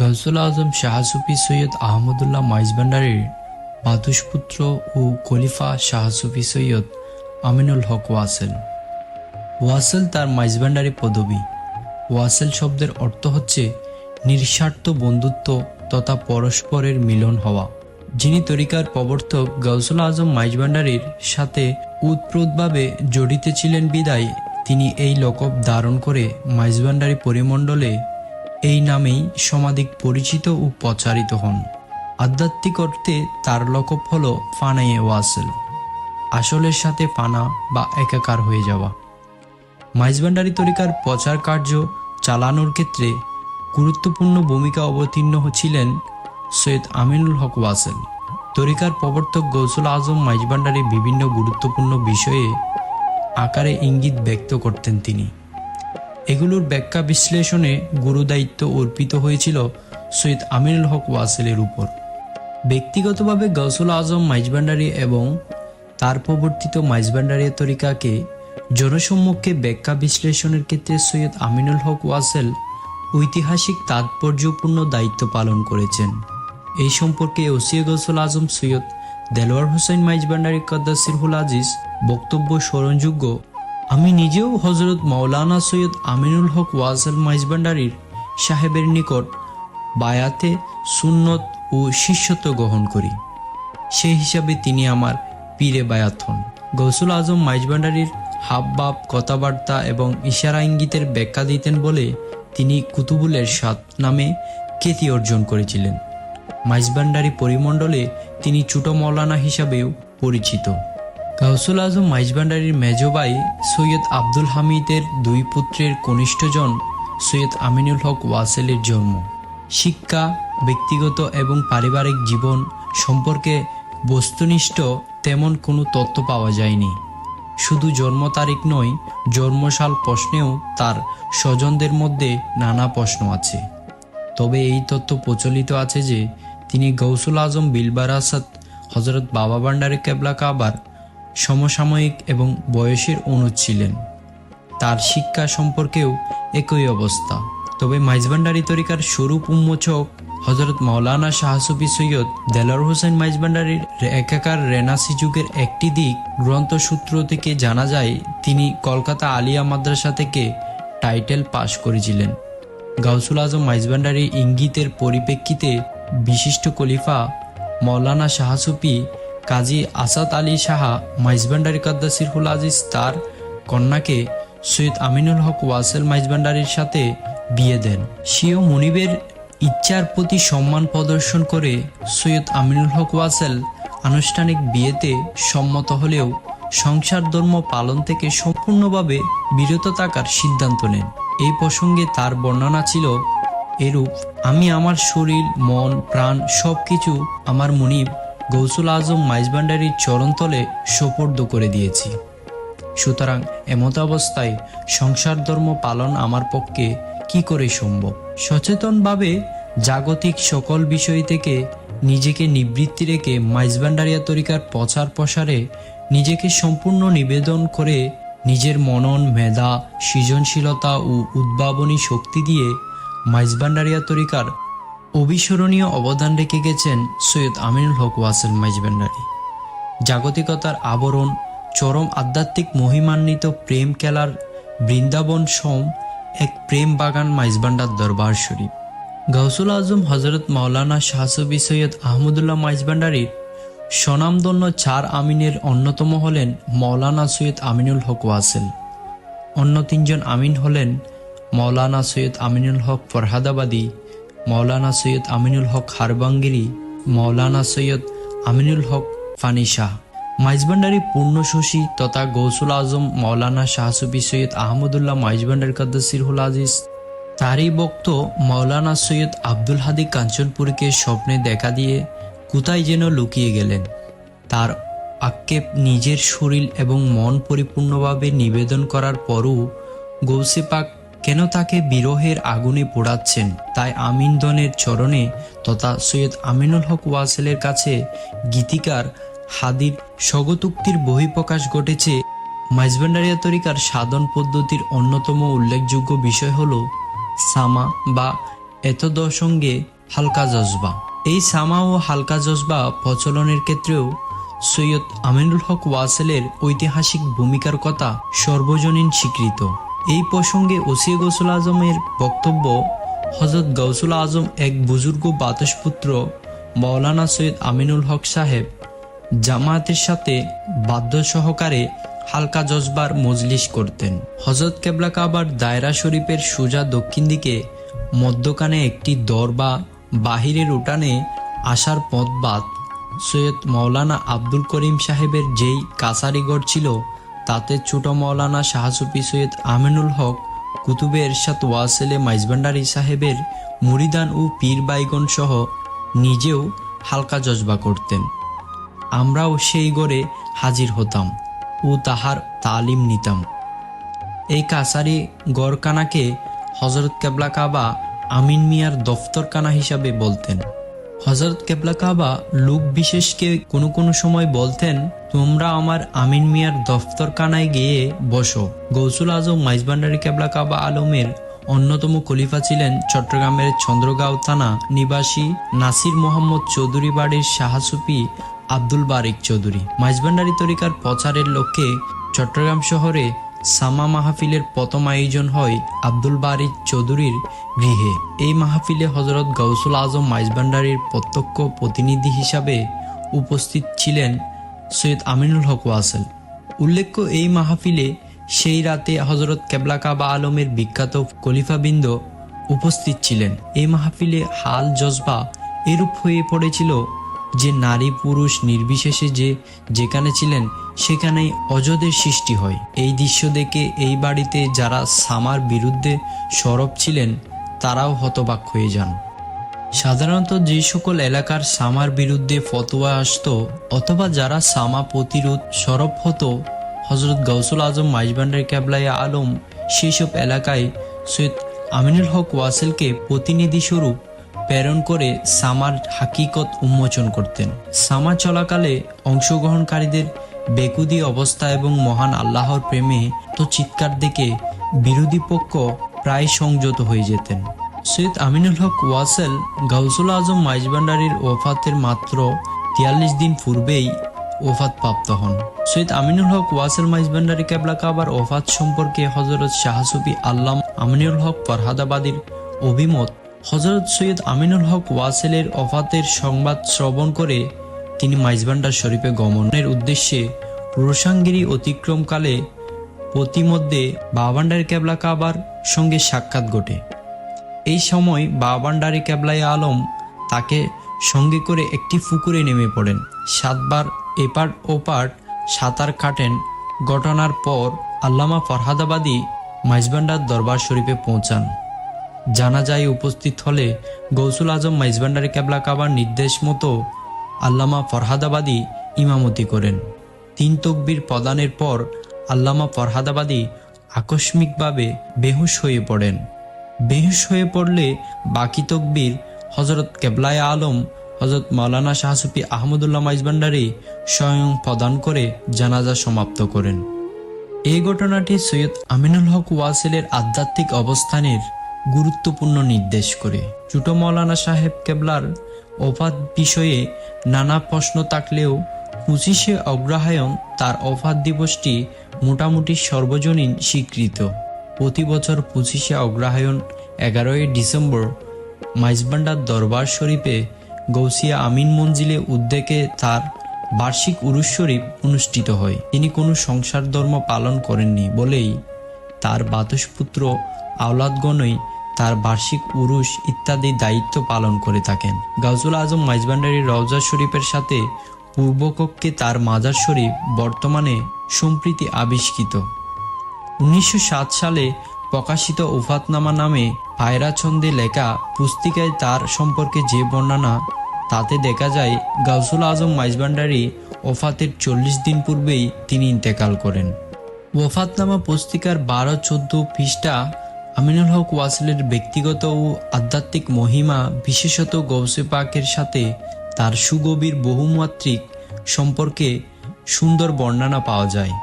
গজল আজম শাহসুফি সৈয়দ আহমদুল্লাহ মাইজভান্ডারির মাতুষপুত্র ও খলিফা শাহসুফি সৈয়দ আমিনুল হক ওয়াসেল। ওয়াসেল তার মাইজভান্ডারি পদবী। ওয়াসেল শব্দের অর্থ হচ্ছে নিঃস্বার্থ বন্ধুত্ব তথা পরস্পরের মিলন হওয়া। যিনি তরিকার প্রবর্তক গৌসুল আজম মাইজভান্ডারির সাথে উৎপ্রোতভাবে জড়িত ছিলেন বিদায়, তিনি এই লকব ধারণ করে মাইজভান্ডারি পরিমণ্ডলে এই নামেই সমাধিক পরিচিত ও প্রচারিত হন। আধ্যাত্মিক অর্থে তার লকব হল ফানাইয়ে ওয়াসেল। আসলের সাথে ফানা বা একাকার হয়ে যাওয়া। মাইজভান্ডারি তরিকার প্রচার কার্য চালানোর ক্ষেত্রে গুরুত্বপূর্ণ ভূমিকা অবতীর্ণ ছিলেন সৈয়দ আমিনুল হক ওয়াসেল। তরিকার প্রবর্তক গৌসুল আজম মাইজভান্ডারি বিভিন্ন গুরুত্বপূর্ণ বিষয়ে আকারে ইঙ্গিত ব্যক্ত করতেন তিনি। এগুলোর ব্যাখ্যা বিশ্লেষণে গুরুদায়িত্ব অর্পিত হয়েছিল সৈয়দ আমিনুল হক ওয়াসেলের উপর। ব্যক্তিগতভাবে গৌসুল আজম মাইজভান্ডারি এবং তার প্রবর্তিত মাইজভান্ডারিয়া তরিকাকে জনসম্মুখে ব্যাখ্যা বিশ্লেষণের ক্ষেত্রে সৈয়দ আমিনুল হক ওয়াসেল ঐতিহাসিক তাৎপর্যপূর্ণ দায়িত্ব পালন করেছেন। এই সম্পর্কে ওসিয়া গৌসুল আজম সৈয়দ দেলোয়ার হোসেন মাইজভান্ডারি কদ্দাসিরহুল আজিজ বক্তব্য স্মরণযোগ্য আমি নিজেও হজরত মাওলানা সৈয়দ আমিনুল হক ওয়াসেল মাইজভান্ডারির সাহেবের নিকট বায়াতে সুন্নত ও শিষ্যত্ব গ্রহণ করি। সেই হিসাবে তিনি আমার পীরে বায়াত হন। গৌসুল আজম মাইজভান্ডারির হাবভাব, কথাবার্তা এবং ইশারা ইঙ্গিতের ব্যাখ্যা দিতেন বলে তিনি কুতুবুলের সাত নামে খ্যাতি অর্জন করেছিলেন। মাইজবান্ডারি পরিমণ্ডলে তিনি ছোট মৌলানা হিসাবেও পরিচিত। গাউসুল আজম মাইজভান্ডারির মেজবাই সৈয়দ আব্দুল হামিদের দুই পুত্রের কনিষ্ঠজন সৈয়দ আমিনুল হক ওয়াসেলের জন্ম। শিক্ষা, ব্যক্তিগত এবং পারিবারিক জীবন সম্পর্কে বস্তুনিষ্ঠ তেমন কোনো তথ্য পাওয়া যায়নি। শুধু জন্ম তারিখ নয়, জন্মসাল প্রশ্নেও তার স্বজনদের মধ্যে নানা প্রশ্ন আছে। তবে এই তথ্য প্রচলিত আছে যে, তিনি গৌসুল আজম বিলবারাসাত হজরত বাবা ভান্ডারি কেবলা কাবার সমসাময়িক এবং বয়সের অনুজ ছিলেন। তার শিক্ষা সম্পর্কেও একই অবস্থা। তবে মাইজভান্ডারি তরিকার স্বরূপ উন্মোচক হজরত মাওলানা শাহসুফি সৈয়দ দেলার হোসেন মাইজভান্ডারির একাকার রেনাসি যুগের একটি দিক গ্রন্থসূত্র থেকে জানা যায়, তিনি কলকাতা আলিয়া মাদ্রাসা থেকে টাইটেল পাশ করেছিলেন। গাউসুল আজম মাইজভান্ডারি ইঙ্গিতের পরিপ্রেক্ষিতে বিশিষ্ট খলিফা মৌলানা শাহসুফি কাজী আসাদ আলী সাহা মাইজভান্ডারি কাদ্দাসিরহুল আজিজ তার কন্যাকে সৈয়দ আমিনুল হক ওয়াসেল মাইজভান্ডারির সাথে বিয়ে দেন। সিও মনিবের ইচ্ছার প্রতি সম্মান প্রদর্শন করে সৈয়দ আমিনুল হক ওয়াসেল আনুষ্ঠানিক বিয়েতে সম্মত হলেও সংসার ধর্ম পালন থেকে সম্পূর্ণভাবে বিরত থাকার সিদ্ধান্ত নেন। এই প্রসঙ্গে তার বর্ণনা ছিল, এরূপ আমি আমার শরীর, মন, প্রাণ সব কিছু আমার মুনিব গৌসুল আজম মাইজভান্ডারির চরণতলে সোপর্দ করে দিয়েছি। সুতরাং এমত অবস্থায় সংসার ধর্ম পালন আমার পক্ষে কি করে সম্ভব? সচেতনভাবে জাগতিক সকল বিষয় থেকে নিজেকে নিবৃত্তি রেখে মাইজভান্ডারিয়া তরিকার প্রচার প্রসারে নিজেকে সম্পূর্ণ নিবেদন করে নিজের মনন, মেধা, সৃজনশীলতা ও উদ্ভাবনী শক্তি দিয়ে মাইজভান্ডারিয়া তরিকার অবিস্মরণীয় অবদান রেখে গেছেন সৈয়দ আমিনুল হক ওয়াসেল মাইজভান্ডারি জাগতিকতার আবরণ, চরম আধ্যাত্মিক মহিমান্বিত প্রেম খেলার বৃন্দাবন সোম এক প্রেম বাগান মাইজবান্ডার দরবার শরীফ। গাউসুল আজম হজরত মাওলানা শাহসুবি সৈয়দ আহমদুল্লাহ মাইজবান্ডারির স্বনামধন্য চার আমিনের অন্যতম হলেন মৌলানা সৈয়দ আমিনুল হক ওয়াসেল অন্য তিনজন আমিন হলেন মৌলানা সৈয়দ আমিনুল হক ফরহাদাবাদী মৌলানা সৈয়দ আমিনুল হক হারবাঙ্গিরি মৌলানা সৈয়দ আমিনুল হক ফানি শাহ মাইজভান্ডারি পূর্ণশশী তথা গৌসুল আজম, মৌলানা শাহসুফি সৈয়দ আহমদুল্লাহ মাইজভান্ডার কদ্দসিরহুল আজিজ। তারই বক্ত মৌলানা সৈয়দ আব্দুল হাদি কাঞ্চনপুরকে স্বপ্নে দেখা দিয়ে কোথায় যেন লুকিয়ে গেলেন। তার আক্ষেপ নিজের শরীর এবং মন পরিপূর্ণভাবে নিবেদন করার পরও গৌসে পাক কেন তাকে বিরহের আগুনে পোড়াচ্ছেন? তাই আমিনদনের চরণে তথা সৈয়দ আমিনুল হক ওয়াসেলের কাছে গীতিকার হাদির স্বগতোক্তির বহিঃপ্রকাশ ঘটেছে। মাইজভান্ডারিয়া তরিকার সাধন পদ্ধতির অন্যতম উল্লেখযোগ্য বিষয় হল সামা বা এতদ সঙ্গে হালকা জজবা। এই সামা ও হালকা জজবা প্রচলনের ক্ষেত্রেও সৈয়দ আমিনুল হক ওয়াসেলের ঐতিহাসিক ভূমিকার কথা সর্বজনীন স্বীকৃত। এই প্রসঙ্গে ওসিয়ে গৌসুল আজমের বক্তব্য হজরত গৌসুল আজম এক বুজুর্গ বাতসপুত্র মৌলানা সৈয়দ আমিনুল হক সাহেব জামায়াতের সাথে বাধ্য সহকারে হালকা জজবার মজলিস করতেন। হজরত কেবলা কাবার দায়রা শরীফের সোজা দক্ষিণ দিকে মধ্যখানে একটি দর বা বাহিরের উঠানে আসার পথ বাদ সৈয়দ মৌলানা আব্দুল করিম সাহেবের যেই কাছারিগড় ছিল তাতে ছোট মৌলানা শাহসুফি সৈয়দ আমিনুল হক, কুতুবে এরশাদ ওয়াসেলে মাইজবান্ডারি সাহেবের মুরিদান ও পীর বাইগন সহ নিজেও হালকা জজবা করতেন। আমরাও সেই গড়ে হাজির হতাম ও তাহার তালিম নিতাম। এই কাছারি গড়কানাকে হজরত কেবলা কাবা আমিন মিয়ার দফতরখানা হিসাবে বলতেন। হজরত কেবলা কাবা লোক বিশেষকে কোনো কোনো সময় বলতেন তোমরা আমার আমিন মিয়ার দফতরখানায় গিয়ে বসো। গৌসুল আজম, মাইজবান্ডারি কেবলা কাবা আলমের অন্যতম খলিফা ছিলেন চট্টগ্রামের চন্দ্রগাঁও থানা নিবাসী নাসির মোহাম্মদ চৌধুরী বাড়ির শাহসুফি আব্দুল বারিক চৌধুরী। মাইজবান্ডারি তরিকার প্রচারের লক্ষ্যে চট্টগ্রাম শহরে সামা মাহফিলের প্রথম আয়োজন হয় আব্দুল বারিক চৌধুরীর গৃহে। এই মাহফিলে হজরত গৌসুল আজম মাইজবান্ডারির প্রত্যক্ষ প্রতিনিধি হিসাবে উপস্থিত ছিলেন সৈয়দ আমিনুল হক ওয়াসেল। উল্লেখ্য, এই মাহফিলে সেই রাতে হজরত কেবলা কাবা আলমের বিখ্যাত কলিফাবৃন্দ উপস্থিত ছিলেন। এই মাহফিলে হাল জজবা এরূপ হয়ে পড়েছিল যে নারী পুরুষ নির্বিশেষে যে যেখানে ছিলেন, সেখানেই অজদের সৃষ্টি হয়। এই দৃশ্য দেখে এই বাড়িতে যারা সামার বিরুদ্ধে সরব ছিলেন, তারাও হতবাক হয়ে যান। সাধারণত যে সকল এলাকার সামার বিরুদ্ধে ফতোয়া আসত অথবা যারা সামা প্রতিরোধ সরব হতো হজরত গৌসুল আজম মাইজবান্ডার ক্যাবলাইয়া আলম সেই সব এলাকায় সৈয়দ আমিনুল হক ওয়াসেলকে প্রতিনিধিস্বরূপ প্রেরণ করে সামার হাকিকত উন্মোচন করতেন। সামা চলাকালে অংশগ্রহণকারীদের বেকুদি অবস্থা এবং মহান আল্লাহর প্রেমে তো চিৎকার দেখে বিরোধী পক্ষ প্রায় সংযত হয়ে যেতেন। সৈয়দ আমিনুল হক ওয়াসেল গাউসুল আজম মাইজবান্ডারির ওফাতের মাত্র তিয়াল্লিশ দিন পূর্বেই ওফাত প্রাপ্ত হন। সৈয়দ আমিনুল হক ওয়াসেল মাইজবান্ডারি কেবলা কাবার ওফাত সম্পর্কে হজরত শাহসুফি আল্লাম আমিনুল হক ফরহাদাবাদীর অভিমত হজরত সৈয়দ আমিনুল হক ওয়াসেলের ওফাতের সংবাদ শ্রবণ করে তিনি মাইজবান্ডার শরীফে গমনের উদ্দেশ্যে রোসাঙ্গিরি অতিক্রমকালে প্রতিমধ্যে বাবান্ডার কেবলা কাবার সঙ্গে সাক্ষাৎ ঘটে। এই সময় বাবান্ডারি কেবলাই আলম তাকে সঙ্গে করে একটি পুকুরে নেমে পড়েন। সাতবার এপার ওপার সাঁতার কাটেন। ঘটনার পর আল্লামা ফরহাদাবাদী মাইজবান্ডার দরবার শরীফে পৌঁছান। জানা যায় উপস্থিত হলে গৌসুল আজম মাইজবান্ডারি কেবলা কাবার নির্দেশ মতো আল্লামা ফরহাদাবাদী ইমামতি করেন। তিন তকবির প্রদানের পর আল্লামা ফরহাদাবাদী আকস্মিকভাবে বেহুশ হয়ে পড়েন। বেহুশ হয়ে পড়লে বাকি তকবির হজরত কেবলায় আলম হজরত মাওলানা শাহসুফি আহমদুল্লাহ মাইজবান্ডারি স্বয়ং প্রদান করে জানাজা সমাপ্ত করেন। এই ঘটনাটি সৈয়দ আমিনুল হক ওয়াসিলের আধ্যাত্মিক অবস্থানের গুরুত্বপূর্ণ নির্দেশ করে। ছোট মৌলানা সাহেব কেবলার অফাত বিষয়ে নানা প্রশ্ন থাকলেও পঁচিশে অগ্রহায়ণ তার অফাত দিবসটি মোটামুটি সর্বজনীন স্বীকৃত। প্রতি বছর পঁচিশে অগ্রহায়ণ, এগারোই ডিসেম্বর, মাইজবান্ডার দরবার শরীফে গৌসিয়া আমিন মঞ্জিলে উদ্যোগে তার বার্ষিক উরুস শরীফ অনুষ্ঠিত হয়। তিনি কোনো সংসার ধর্ম পালন করেননি বলেই তার বাতসপুত্র আওলাদগণই তার বার্ষিক উরুস ইত্যাদি দায়িত্ব পালন করে থাকেন। গাজুল আজম মাইজবান্ডারি রওজা শরীফের সাথে পূর্বকক্ষে তার মাজার শরীফ বর্তমানে সম্প্রীতি আবিষ্কৃত। উনিশশো সাত সালে প্রকাশিত উফাতনামা নামে পায়রা ছন্দে লেখা পুস্তিকায় তার সম্পর্কে যে বর্ণনা, তাতে দেখা যায় গাউসুল আজম মাইজবান্ডারি ওফাতের চল্লিশ দিন পূর্বেই তিনি ইন্তেকাল করেন। ওফাতনামা পুস্তিকার বারো, চোদ্দ পৃষ্ঠা আমিনুল হক ওয়াসিলের ব্যক্তিগত ও আধ্যাত্মিক মহিমা বিশেষত গৌসে পাকের সাথে তার সুগভীর বহুমাত্রিক সম্পর্কে সুন্দর বর্ণনা পাওয়া যায়।